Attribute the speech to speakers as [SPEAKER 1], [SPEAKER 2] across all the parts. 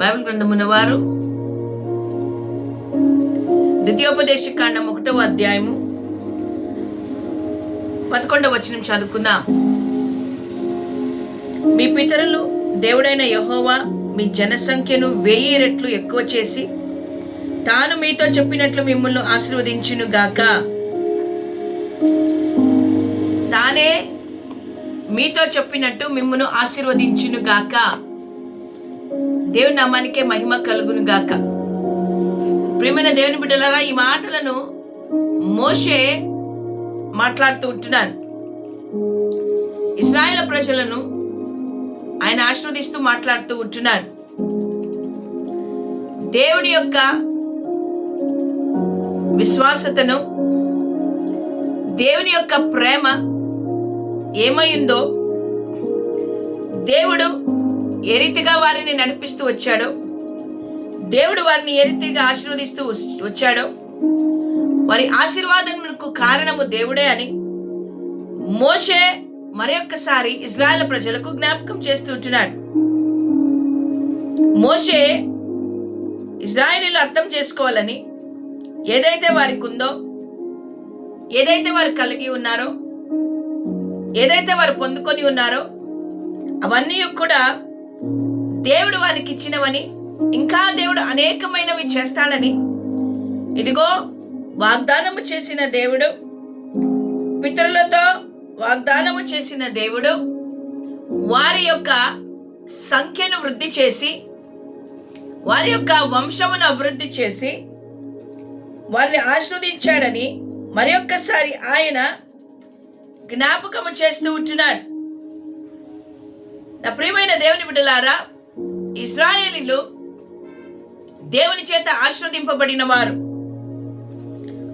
[SPEAKER 1] Bible గ్రంథమున వారు ద్వితీయోపదేశ కాండం ఒకటవ అధ్యాయము పదకొండవ వచనం చదువుకుందాం. మీ పితరులు దేవుడైన యహోవా మీ జనసంఖ్యను వెయ్యి రెట్లు ఎక్కువ చేసి తాను మీతో చెప్పినట్లు మిమ్మల్ని ఆశీర్వదించును గాక. తానే మీతో చెప్పినట్టు మిమ్మల్ని ఆశీర్వదించును గాక. దేవుని నామానికే మహిమ కలుగును గాక. ప్రియమైన దేవుని బిడ్డలారా ఈ మాటలను మోషే మాట్లాడుతూ ఉంటున్నాను ఇస్రాయేల్ ప్రజలను ఆయన ఆశీర్వదిస్తూ మాట్లాడుతూ ఉంటున్నాను దేవుడి యొక్క విశ్వాసతను దేవుని యొక్క ప్రేమ ఏమైందో దేవుడు ఏ రీతిగా వారిని నడిపిస్తూ వచ్చాడో? దేవుడు వారిని ఏ రీతిగా ఆశీర్వదిస్తూ వచ్చాడో? వారి ఆశీర్వాదములకు కారణము దేవుడే అని మోషే మరొక్కసారి ఇజ్రాయెల్ ప్రజలకు జ్ఞాపకం చేస్తూ ఉంటున్నాడు. మోషే ఇజ్రాయేలీలు అర్థం చేసుకోవాలని ఏదైతే వారికి ఉందో ఏదైతే వారు కలిగి ఉన్నారో ఏదైతే వారు పొందుకొని ఉన్నారో అవన్నీ కూడా దేవుడు వారికి ఇచ్చినవని ఇంకా దేవుడు అనేకమైనవి చేస్తాడని. ఇదిగో వాగ్దానము చేసిన దేవుడు పితరులతో వాగ్దానము చేసిన దేవుడు వారి యొక్క సంఖ్యను వృద్ధి చేసి వారి యొక్క వంశమును అభివృద్ధి చేసి వారిని ఆస్వాదించాడని మరి ఒక్కసారి ఆయన జ్ఞాపకము చేస్తూ ఉంటున్నాడు. నా ప్రియమైన దేవుని బిడ్డలారా ఇస్రాయేలీలు దేవుని చేత ఆస్వాదింపబడిన వారు.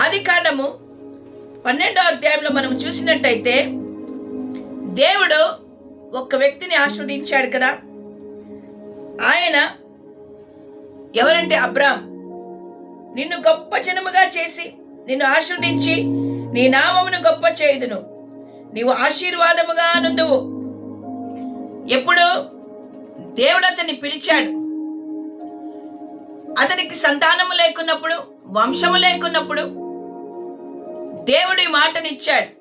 [SPEAKER 1] ఆది కాండము పన్నెండో అధ్యాయంలో మనం చూసినట్టయితే దేవుడు ఒక వ్యక్తిని ఆస్వాదించాడు కదా. ఆయన ఎవరంటే అబ్రామ్ నిన్ను గొప్ప జనముగా చేసి నిన్ను ఆశీర్వదించి నీ నామమును గొప్ప చేయుదును. నీవు ఆశీర్వాదముగా నుందువు ఎప్పుడు? దేవుడు అతన్ని పిలిచాడు. అతనికి సంతానము లేకున్నప్పుడు వంశము లేకున్నప్పుడు దేవుడు ఈ మాటనిచ్చాడు.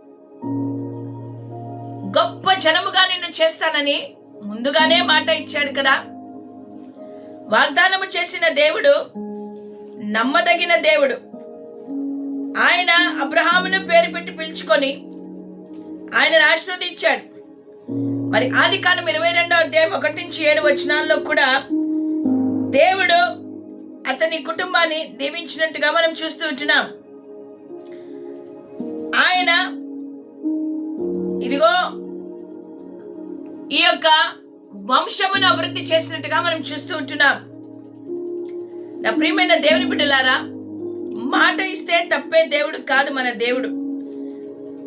[SPEAKER 1] గొప్ప జనముగా నిన్ను చేస్తానని ముందుగానే మాట ఇచ్చాడు కదా. వాగ్దానము చేసిన దేవుడు నమ్మదగిన దేవుడు. ఆయన అబ్రహామును పేరు పెట్టి పిలుచుకొని ఆయన ఆశీర్వదించాడు. మరి ఆది కాలం ఇరవై రెండో అధ్యాయం ఒకటి నుంచి ఏడు వచనాల్లో కూడా దేవుడు అతని కుటుంబాన్ని దీవించినట్టుగా మనం చూస్తూ ఉంటున్నాం. ఆయన ఇదిగో ఈ యొక్క వంశమును అభివృద్ధి చేసినట్టుగా మనం చూస్తూ ఉంటున్నాం. నా ప్రియమైన దేవుని బిడ్డలారా మాట ఇస్తే తప్పే దేవుడు కాదు మన దేవుడు.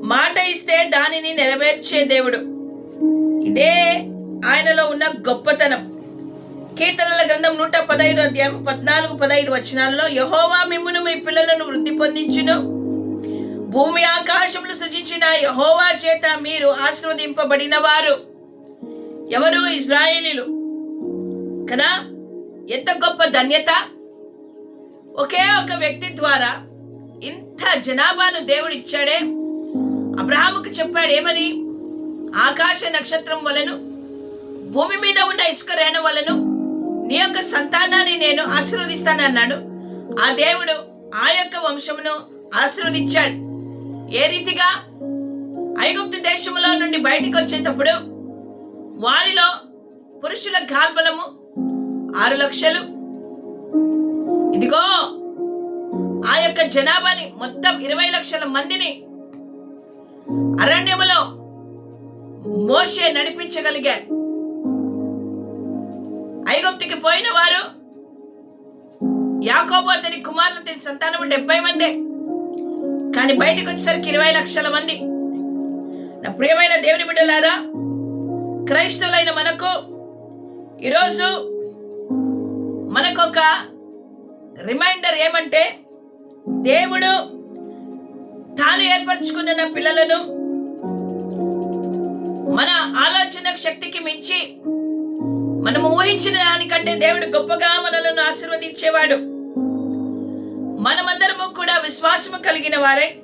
[SPEAKER 1] మాట ఇస్తే దానిని నెరవేర్చే దేవుడు. ఇదే ఆయనలో ఉన్న గొప్పతనం. కీర్తనల గ్రంథం నూట పదహైదు అధ్యాయం పద్నాలుగు పదహైదు వచనాల్లో యహోవా మిమ్మును మీ పిల్లలను వృద్ధి పొందించును. భూమి ఆకాశములు సృజించిన యహోవా చేత మీరు ఆశీర్వదింపబడిన వారు ఎవరు ఇజ్రాయేలీలు? కదా? ఎంత గొప్ప ధన్యత. ఒకే ఒక వ్యక్తి ద్వారా ఇంత జనాభాను దేవుడు ఇచ్చాడే అబ్రహాముకు చెప్పాడు ఏమని ఆకాశ నక్షత్రం వలను భూమి మీద ఉన్న ఇసుక రేణ వలను నీ యొక్క సంతానాన్ని నేను ఆశీర్వదిస్తానన్నాడు. ఆ దేవుడు ఆ యొక్క వంశమును ఆశీర్వదించాడు. ఏ రీతిగా ఐగుప్తు దేశంలో నుండి బయటికి వచ్చేటప్పుడు వారిలో పురుషుల గాల్బలము ఆరు లక్షలు. ఇదిగో ఆ యొక్క జనాభాని మొత్తం ఇరవై లక్షల మందిని అరణ్యములో మోషే నడిపించగలిగాడు. ఐగుప్తికి పోయిన వారు యాకోబు అతని కుమారులు అతని సంతానము డెబ్బై మందే. కానీ బయటకు వచ్చేసరికి ఇరవై లక్షల మంది. నా ప్రియమైన దేవుని బిడ్డలారా క్రైస్తవులైన మనకు ఈరోజు మనకొక రిమైండర్ ఏమంటే దేవుడు తాను ఏర్పరచుకున్న పిల్లలను మన ఆలోచన శక్తికి మించి మనము ఊహించిన దానికంటే దేవుడు గొప్పగా మనలను ఆశీర్వదించేవాడు. మనమందరము కూడా విశ్వాసము కలిగిన వారే.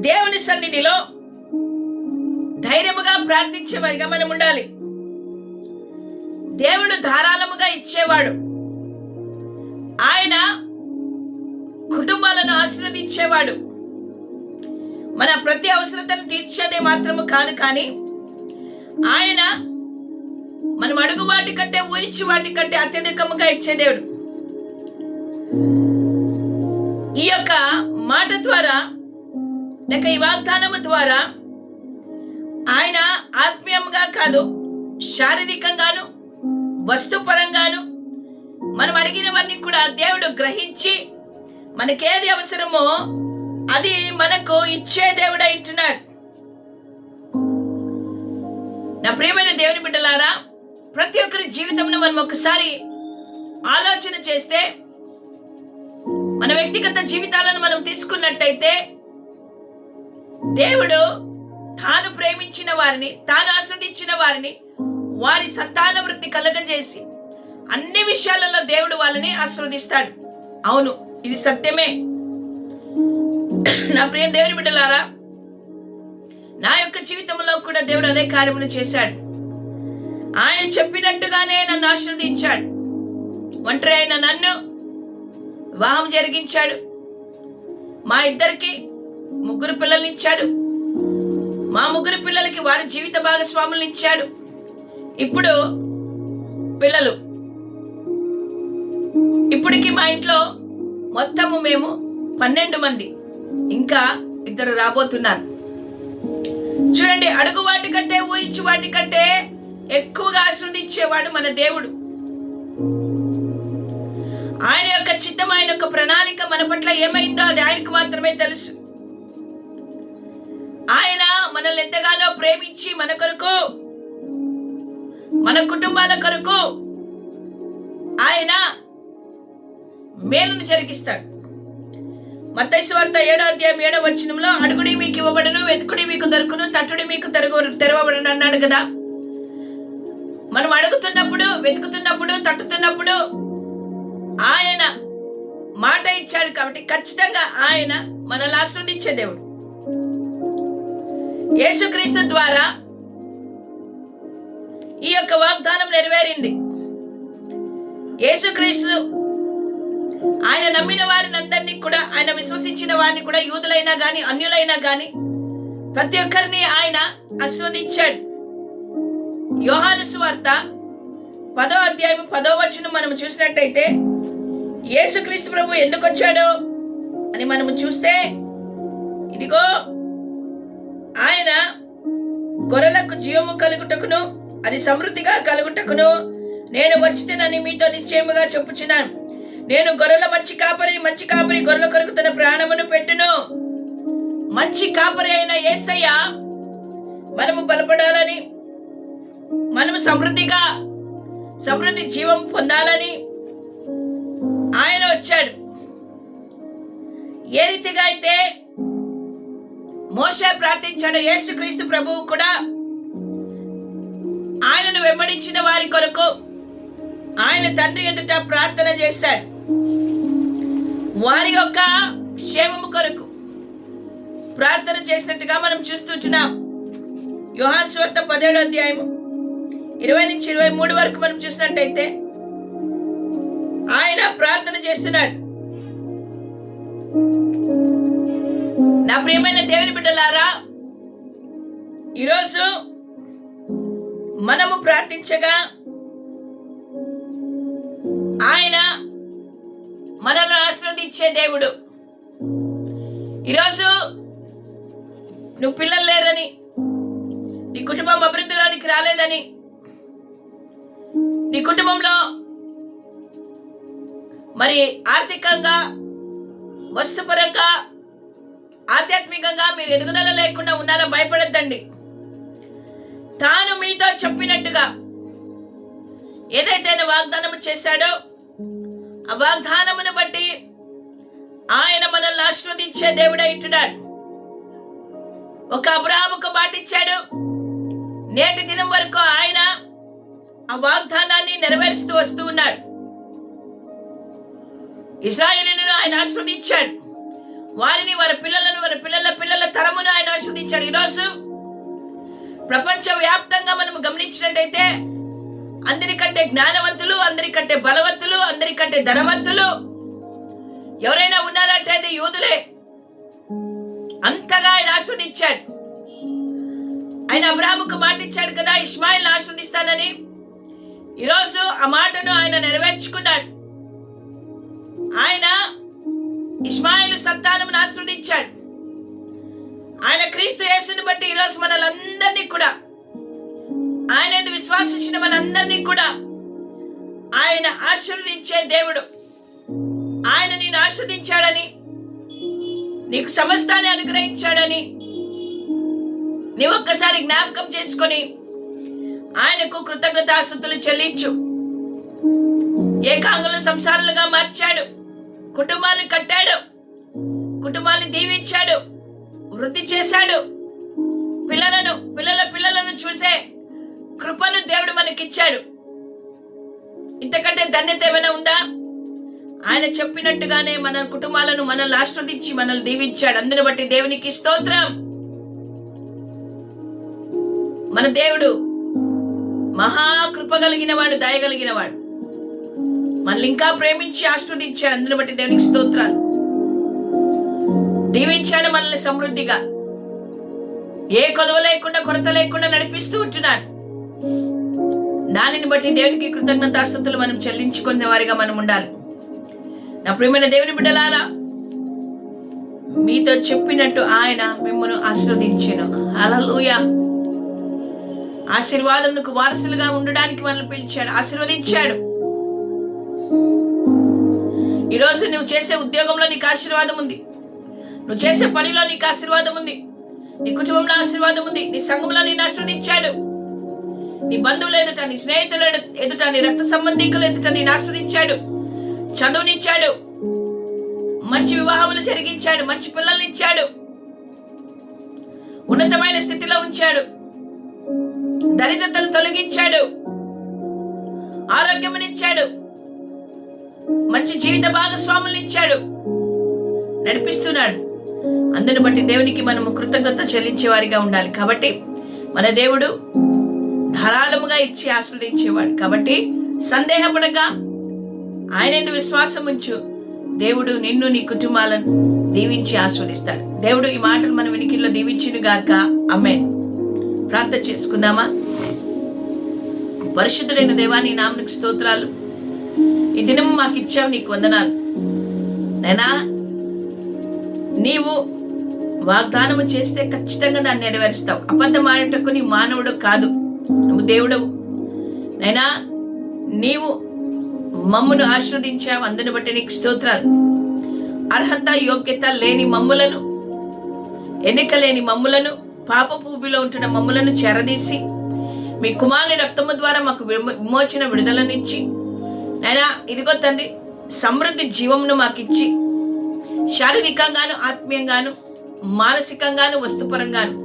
[SPEAKER 1] దేవుని సన్నిధిలో ధైర్యముగా ప్రార్థించేవారిగా మనం ఉండాలి. దేవుడు ధారాళముగా ఇచ్చేవాడు. ఆయన కుటుంబాలను ఆశీర్వదించేవాడు. మన ప్రతి అవసరతను తీర్చేది మాత్రము కాదు కానీ ఆయన మనం అడుగు వాటి కంటే ఊహించి వాటి కంటే అత్యధికముగా ఇచ్చే దేవుడు. ఈ యొక్క మాట ద్వారా లేక ఈ వాగ్దానము ద్వారా ఆయన ఆత్మీయంగా కాదు శారీరకంగాను వస్తుపరంగాను మనం అడిగినవన్నీ కూడా దేవుడు గ్రహించి మనకేది అవసరమో అది మనకు ఇచ్చే దేవుడు అంటున్నాడు నా ప్రియమైన దేవుని బిడ్డలారా ప్రతి ఒక్కరి జీవితంలో మనం ఒకసారి ఆలోచన చేస్తే మన వ్యక్తిగత జీవితాలను మనం తీసుకున్నట్టయితే దేవుడు తాను ప్రేమించిన వారిని తాను ఆస్వాదించిన వారిని వారి సంతాన వృత్తి కలగజేసి అన్ని విషయాలలో దేవుడు వాళ్ళని ఆస్వాదిస్తాడు. అవును ఇది సత్యమే. నా ప్రియ దేవుని బిడ్డలారా నా యొక్క జీవితంలో కూడా దేవుడు అదే కార్యమును చేశాడు. ఆయన చెప్పినట్టుగానే నన్ను ఆశీర్వదించాడు. ఒంటరి అయిన నన్ను వివాహం జరిగించాడు. మా ఇద్దరికి ముగ్గురు పిల్లల్ని ఇచ్చాడు. మా ముగ్గురు పిల్లలకి వారి జీవిత భాగస్వాములను ఇచ్చాడు. ఇప్పుడు పిల్లలు. ఇప్పటికి మా ఇంట్లో మొత్తము మేము పన్నెండు మంది. ఇంకా ఇద్దరు రాబోతున్నారు. చూడండి అడుగు వాటి కంటే ఊహించి వాటి కంటే ఎక్కువగా ఆశ్రదించేవాడు మన దేవుడు. ఆయన యొక్క చిత్తం ఆయన యొక్క ప్రణాళిక మన పట్ల ఏమైందో అది ఆయనకు మాత్రమే తెలుసు. ఆయన మనల్ని ఎంతగానో ప్రేమించి మన కొరకు మన కుటుంబాల కొరకు ఆయన మేలును జరిగిస్తాడు. మత్తయి ఏడో అధ్యాయం ఏడో వచనంలో అడుగుడి మీకు ఇవ్వబడను వెతుకుడి మీకు దొరుకును తట్టుడి మీకు తెరగ తెరవబడను అన్నాడు కదా. మనం అడుగుతున్నప్పుడు వెతుకుతున్నప్పుడు తట్టుతున్నప్పుడు ఆయన మాట ఇచ్చాడు కాబట్టి ఖచ్చితంగా ఆయన మనల్ని ఆస్వాదించే దేవుడు. యేసుక్రీస్తు ద్వారా ఈ యొక్క వాగ్దానం నెరవేరింది. యేసుక్రీస్తు ఆయన నమ్మిన వారిని అందరినీ కూడా ఆయన విశ్వసించిన వారిని కూడా యూదులైనా గాని అన్యులైనా గాని ప్రతి ఒక్కరిని ఆయన ఆస్వాదించాడు యోహాను సువార్త పదో అధ్యాయం పదో వచనం మనం చూసినట్టయితే యేసుక్రీస్తు ప్రభు ఎందుకు వచ్చాడు అని మనము చూస్తే ఇదిగో ఆయన గొర్రెలకు జీవము కలుగుటకును అది సమృద్ధిగా కలుగుటకును నేను వచ్చితేనని మీతో నిశ్చయముగా చెప్పుచున్నాను. నేను గొర్రెల మంచి కాపరి మంచి కాపరి గొర్రెల కొరకు తన ప్రాణమును పెట్టును. మంచి కాపరి అయిన ఏసయ్య మనము బలపడాలని మనము సమృద్ధిగా సమృద్ధి జీవం పొందాలని ఆయన వచ్చాడు. ఏ రీతిగా అయితే మోసే ప్రార్థించాడు యేసుక్రీస్తు ప్రభువు కూడా ఆయనను వెంబడించిన వారి కొరకు ఆయన తండ్రి ఎదుట ప్రార్థన చేశాడు. వారి యొక్క క్షేమము కొరకు ప్రార్థన చేసినట్టుగా మనం చూస్తున్నాం యోహాన్ స్వార్త పదిహేడు అధ్యాయము ఇరవై నుంచి ఇరవై మూడు వరకు మనం చూసినట్టయితే ఆయన ప్రార్థన చేస్తున్నాడు. నా ప్రియమైన దేవుని బిడ్డలారా ఈరోజు మనము ప్రార్థించగా మనల్ని ఆశీర్వదించే దేవుడు. ఈరోజు నువ్వు పిల్లలు లేరని నీ కుటుంబం అభివృద్ధిలోనికి రాలేదని నీ కుటుంబంలో మరి ఆర్థికంగా వస్తుపరంగా ఆధ్యాత్మికంగా మీరు ఎదుగుదల లేకుండా ఉన్నారో భయపడద్దండి. తాను మీతో చెప్పినట్టుగా ఏదైతే వాగ్దానం చేశాడో ఆ వాగ్దానమును బట్టి ఆయన మనల్ని ఆస్వాదించే దేవుడై ఉంటున్నాడు. ఒక అబ్రాహముకు మాటిచ్చాడు. నేటి దినం వరకు ఆయన ఆ వాగ్దానాన్ని నెరవేరుస్తూ వస్తూ ఉన్నాడు. ఇస్రాయేలీలను ఆయన ఆశ్రవదించాడు. వారిని వారి పిల్లలను వారి పిల్లల పిల్లల తరమును ఆయన ఆశ్రవదించాడు. ఈరోజు ప్రపంచ వ్యాప్తంగా మనం గమనించినట్టయితే అందరికంటే జ్ఞానవంతులు అందరికంటే బలవంతులు అందరికంటే ధనవంతులు. ఎవరైనా ఉన్నారంటే అది యూదులే. అంతగా ఆయన ఆస్వాదించాడు ఆయన అబ్రాహముకు మాట ఇచ్చాడు కదా ఇస్మాయిల్ ఆస్వాదిస్తానని ఈరోజు ఆ మాటను ఆయన నెరవేర్చుకున్నాడు. ఆయన ఇస్మాయిల్ సంతానమును ఆస్వాదించాడు ఆయన క్రీస్తు యేసుని బట్టి ఈరోజు మన యందు విశ్వాసించిన మనందరినీ కూడా ఆయన ఆశీర్వదించే దేవుడు. ఆయన నేను ఆస్వాదించాడని నీకు సమస్తాన్ని అనుగ్రహించాడని నీవు ఒక్కసారి జ్ఞాపకం చేసుకొని ఆయనకు కృతజ్ఞతాస్తుతులు చెల్లించు. ఏకాంగులు సంసారాలుగా మార్చాడు. కుటుంబాన్ని కట్టాడు. కుటుంబాన్ని దీవించాడు. వృద్ధి చేశాడు. పిల్లలను పిల్లల పిల్లలను చూసే కృపను దేవుడు మనకిచ్చాడు. ఇంతకంటే ధన్యత ఏమైనా ఉందా? ఆయన చెప్పినట్టుగానే మన కుటుంబాలను మనల్ని ఆశ్రవదించి మనల్ని దీవించాడు. అందుని బట్టి దేవునికి స్తోత్రం. మన దేవుడు మహాకృప కలిగిన వాడు దయగలిగిన వాడు మనల్ని ఇంకా ప్రేమించి ఆశ్రవదించాడు. అందుని బట్టి దేవునికి స్తోత్రాలు దీవించాడు మనల్ని సమృద్ధిగా. ఏ కొదవ లేకుండా కొరత లేకుండా నడిపిస్తూ ఉంటున్నాడు. దానిని బట్టి దేవునికి కృతజ్ఞతాస్తుతులు మనం చెల్లించుకునే వారిగా మనం ఉండాలి. నా ప్రియమైన దేవుని బిడ్డలారా మీతో చెప్పినట్టు ఆయన మిమ్మల్ని ఆశ్రవదించాను. హల్లెలూయ. ఆశీర్వాదమునకు వారసులుగా ఉండడానికి మనల్ని పిలిచాడు ఆశీర్వదించాడు. ఈరోజు నువ్వు చేసే ఉద్యోగంలో నీకు ఆశీర్వాదం ఉంది. నువ్వు చేసే పనిలో నీకు ఆశీర్వాదం ఉంది. నీ కుటుంబంలో ఆశీర్వాదం ఉంది. నీ సంఘంలో నేను ఆస్వాదించాడు నీ బంధువులు ఎదుట నీ స్నేహితుల ఎదుట నీ రక్త సంబంధికులు ఎదుట నేను ఆస్వాదించాడు చదువునిచ్చాడు మంచి వివాహములు జరిగించాడు మంచి పిల్లల్ని ఇచ్చాడు ఉన్నతమైన స్థితిలో ఉంచాడు దరిద్రతను తొలగించాడు ఆరోగ్యమునిచ్చాడు మంచి జీవిత భాగస్వాములు ఇచ్చాడు నడిపిస్తున్నాడు. అందుని బట్టి దేవునికి మనము కృతజ్ఞత చెల్లించే వారిగా ఉండాలి. కాబట్టి మన దేవుడు ధారాళముగా ఇచ్చి ఆస్వాదించేవాడు కాబట్టి సందేహపడక ఆయన ఎందుకు విశ్వాసం ఉంచు. దేవుడు నిన్ను నీ కుటుంబాలను దీవించి ఆస్వాదిస్తాడు దేవుడు ఈ మాటలు మన వినికిల్లో దీవించిను గాక. అమ్మే ప్రార్థన చేసుకుందామా? పరిశుద్ధుడైన దేవా నీ నామనికి స్తోత్రాలు. ఈ దినం మాకు ఇచ్చావు నీకు వందనాలు. నైనా నీవు వాగ్దానము చేస్తే ఖచ్చితంగా దాన్ని నెరవేరుస్తావు. అబద్ధం ఆడటకు నీ మానవుడు కాదు. నువ్వు దేవుడవు. నైనా నీవు మమ్మును ఆశీర్వదించావు. అందుని బట్టి నీకు స్తోత్రాలు. అర్హత యోగ్యత లేని మమ్ములను ఎన్నిక లేని మమ్ములను పాప పూబిలో ఉంటున్న మమ్ములను చేరదీసి మీ కుమారుని రక్తము ద్వారా మాకు విమో- విమోచన విడుదలనిచ్చి నైనా ఇదిగో తండ్రి సమృద్ధి జీవమును మాకిచ్చి శారీరకంగాను ఆత్మీయంగాను మానసికంగాను వస్తుపరంగాను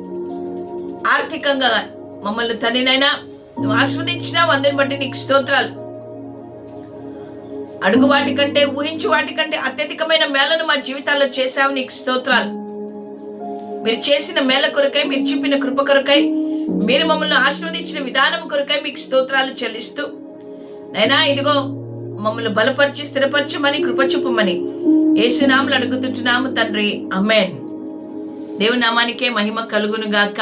[SPEAKER 1] ఆర్థికంగా మమ్మల్ని తండ్రినైనా నువ్వు ఆస్వాదించినావు అందరిని బట్టి నీకు స్తోత్రాలు. అడుగు వాటి కంటే ఊహించు వాటి కంటే అత్యధికమైన మేలను మా జీవితాల్లో చేశావు నీకు స్తోత్రాలు. మీరు చేసిన మేల కొరకై మీరు చూపిన కృప కొరకై మీరు మమ్మల్ని ఆశీర్వదించిన విధానం కొరకై మీకు స్తోత్రాలు చెల్లిస్తూ నైనా ఇదిగో మమ్మల్ని బలపరిచి స్థిరపరచమని కృప చూపమని ఏసునాములు అడుగుతుంటున్నాము తండ్రి. అమ్మేన్ దేవునామానికే మహిమ కలుగును గాక